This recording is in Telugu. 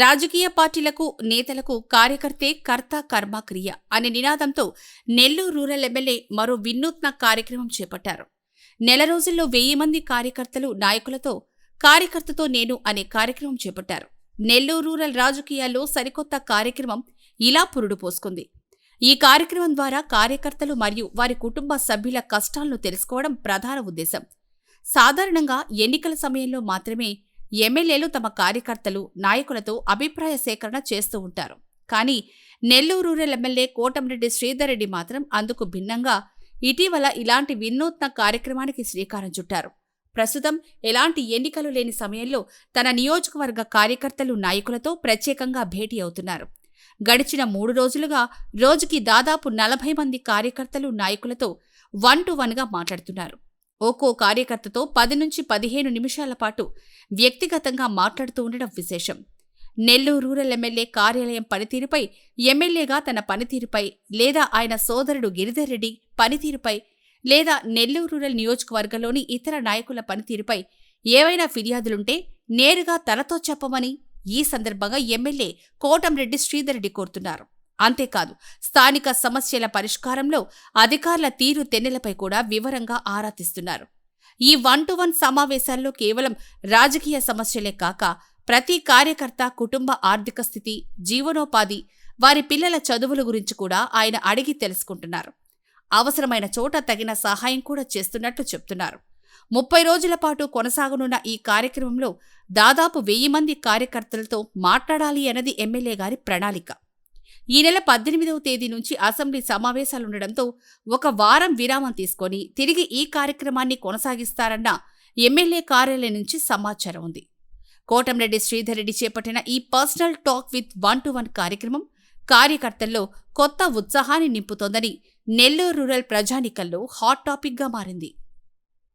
రాజకీయ పార్టీలకు నేతలకు కార్యకర్తే కర్త కర్మ క్రియ అనే నినాదంతో నెల్లూరు రూరల్ ఎమ్మెల్యే మరో వినూత్న కార్యక్రమం చేపట్టారు. నెల రోజుల్లో వెయ్యి మంది కార్యకర్తలు నాయకులతో కార్యకర్తతో నేను అనే కార్యక్రమం చేపట్టారు. నెల్లూరు రూరల్ రాజకీయాల్లో సరికొత్త కార్యక్రమం ఇలా పురుడు పోసుకుంది. ఈ కార్యక్రమం ద్వారా కార్యకర్తలు మరియు వారి కుటుంబ సభ్యుల కష్టాలను తెలుసుకోవడం ప్రధాన ఉద్దేశం. సాధారణంగా ఎన్నికల సమయంలో మాత్రమే ఎమ్మెల్యేలు తమ కార్యకర్తలు నాయకులతో అభిప్రాయ సేకరణ చేస్తూ ఉంటారు. కానీ నెల్లూరు రూరల్ ఎమ్మెల్యే కోటంరెడ్డి శ్రీధర్ రెడ్డి మాత్రం అందుకు భిన్నంగా ఇటీవల ఇలాంటి వినూత్న కార్యక్రమానికి శ్రీకారం చుట్టారు. ప్రస్తుతం ఎలాంటి ఎన్నికలు లేని సమయంలో తన నియోజకవర్గ కార్యకర్తలు నాయకులతో ప్రత్యేకంగా భేటీ అవుతున్నారు. గడిచిన మూడు రోజులుగా రోజుకి దాదాపు నలభై మంది కార్యకర్తలు నాయకులతో వన్ టు వన్గా మాట్లాడుతున్నారు. ఒక్కో కార్యకర్తతో పది నుంచి పదిహేను నిమిషాల పాటు వ్యక్తిగతంగా మాట్లాడుతూ ఉండడం విశేషం. నెల్లూరు రూరల్ ఎమ్మెల్యే కార్యాలయం పనితీరుపై ఎమ్మెల్యేగా తన పనితీరుపై లేదా ఆయన సోదరుడు గిరిధర్ రెడ్డి పనితీరుపై లేదా నెల్లూరు రూరల్ నియోజకవర్గంలోని ఇతర నాయకుల పనితీరుపై ఏవైనా ఫిర్యాదులుంటే నేరుగా తనతో చెప్పమని ఈ సందర్భంగా ఎమ్మెల్యే కోటంరెడ్డి శ్రీధర్రెడ్డి కోరుతున్నారు. అంతేకాదు స్థానిక సమస్యల పరిష్కారంలో అధికారుల తీరు తెన్నెలపై కూడా వివరంగా ఆరా తీస్తున్నారు. ఈ వన్ టు వన్ సమావేశాల్లో కేవలం రాజకీయ సమస్యలే కాక ప్రతి కార్యకర్త కుటుంబ ఆర్థిక స్థితి జీవనోపాధి వారి పిల్లల చదువుల గురించి కూడా ఆయన అడిగి తెలుసుకుంటున్నారు. అవసరమైన చోట తగిన సహాయం కూడా చేస్తున్నట్లు చెప్తున్నారు. ముప్పై రోజుల పాటు కొనసాగనున్న ఈ కార్యక్రమంలో దాదాపు వెయ్యి మంది కార్యకర్తలతో మాట్లాడాలి అన్నది ఎమ్మెల్యే గారి ప్రణాళిక. ఈ నెల పద్దెనిమిదవ తేదీ నుంచి అసెంబ్లీ సమావేశాలుండడంతో ఒక వారం విరామం తీసుకొని తిరిగి ఈ కార్యక్రమాన్ని కొనసాగిస్తారన్న ఎమ్మెల్యే కార్యాలయం నుంచి సమాచారం ఉంది. కోటంరెడ్డి శ్రీధర్ రెడ్డి చేపట్టిన ఈ personal talk with one to one కార్యక్రమం కార్యకర్తల్లో కొత్త ఉత్సాహాన్ని నింపుతోందని నెల్లూరు రూరల్ ప్రజానికల్లో హాట్ టాపిక్గా మారింది.